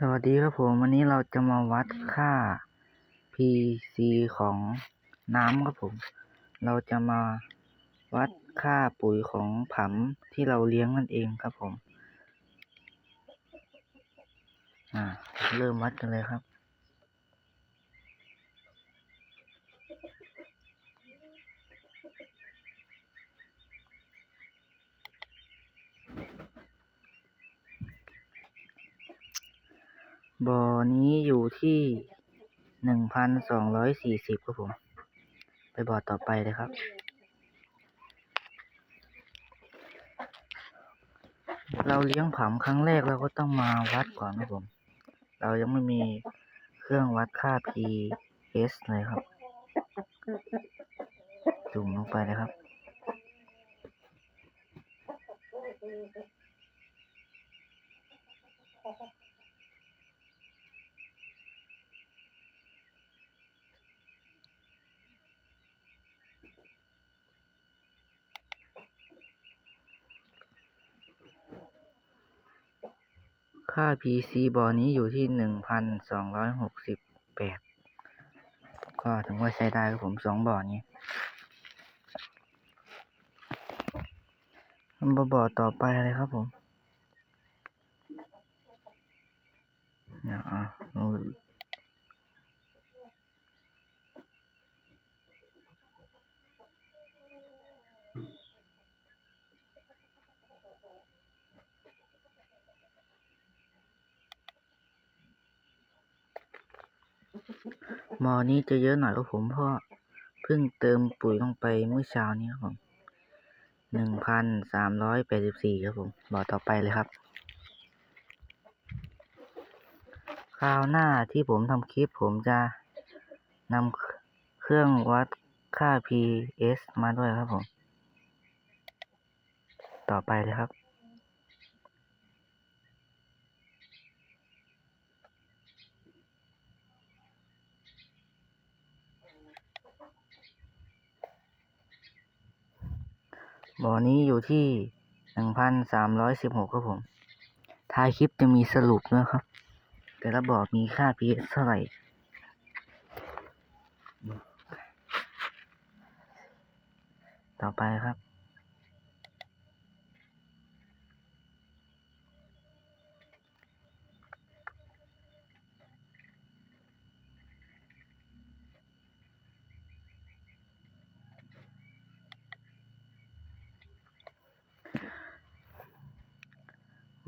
สวัสดีครับผมวันนี้เราจะมาวัดค่า PC ของน้ำครับผม เราจะมาวัดค่าปุ๋ยของผำที่เราเลี้ยงนั่นเองครับผมอ่าเริ่มวัดกันเลยครับ บ่อนี้อยู่ที่หนึ่งพันสองร้อยสี่สิบครับผม ไปบ่อต่อไปเลยครับ เราเลี้ยงผำครั้งแรกเราก็ต้องมาวัดก่อนครับผม เรายังไม่มีเครื่องวัดค่า pH เลยครับ จุ่มลงไปเลยครับ ค่า PC บ่อนี้อยู่ที่หนึ่งพันสองร้อยหกสิบแปดก็ถึงว่าใช้ได้ครับผมสองบ่อนี้มาบ่อต่อไปเลยครับผมเดี๋ยวอะเรา บ่อนี้จะเยอะหน่อยครับผมเพราะเพิ่งเติมปุ๋ยลงไปเมื่อเช้านี้ครับผมหนึ่งพันสามร้อยแปดสิบสี่ครับผมบ่อต่อไปเลยครับ คราวหน้าที่ผมทำคลิปผมจะนำเครื่องวัดค่า pH มาด้วยครับผม ต่อไปเลยครับ บ่อนี้อยู่ที่หนึ่งพันสามร้อยสิบหกครับผม ท้ายคลิปจะมีสรุปด้วยครับ แต่ละบ่อมีค่า pH เท่าไหร่ต่อไปครับ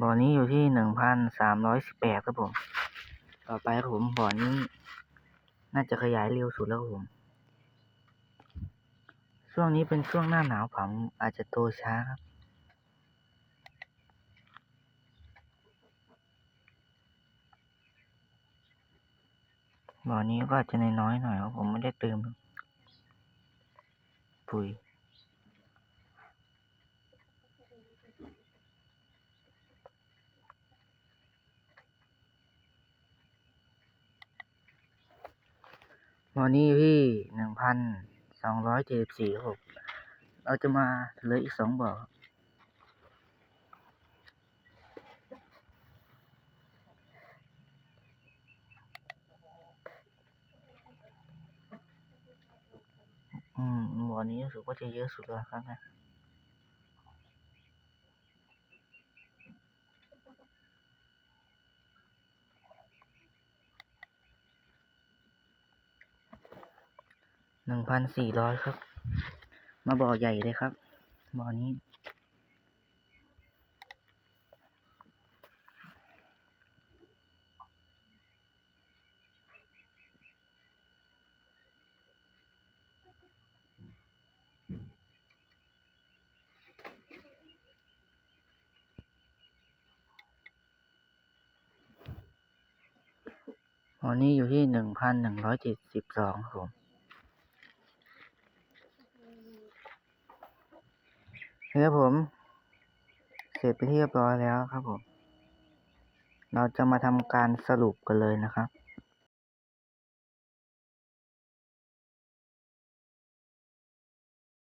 บ่อนี้อยู่ที่หนึ่งพันสามร้อยสิบแปดครับผม ต่อไปครับผมบ่อนี้ น่าจะขยายเร็วสุดแล้วครับผม ช่วงนี้เป็นช่วงหน้าหนาวผมอาจจะโตช้าครับบ่อนี้ก็อาจจะน้อยๆหน่อยเพราะผมไม่ได้เติมปุ๋ย วันนี้พี่หนึ่งพันสองร้อยเจ็ดสิบสี่ครับ เราจะมาเหลืออีกสองบ่อรับอืมบ่อนี้รู้สึกว่าจะเยอะสุดแล้วครับเนี่ย หนึ่งพันสี่ร้อยครับ มาบ่อใหญ่เลยครับ บ่อนี้วันนี้อยู่ที่หนึ่งพันหนึ่งร้อยเจ็ดสิบสองครับผม ครับผม เสร็จไปที่เรียบร้อยแล้วครับผม เราจะมาทำการสรุปกันเลยนะครับ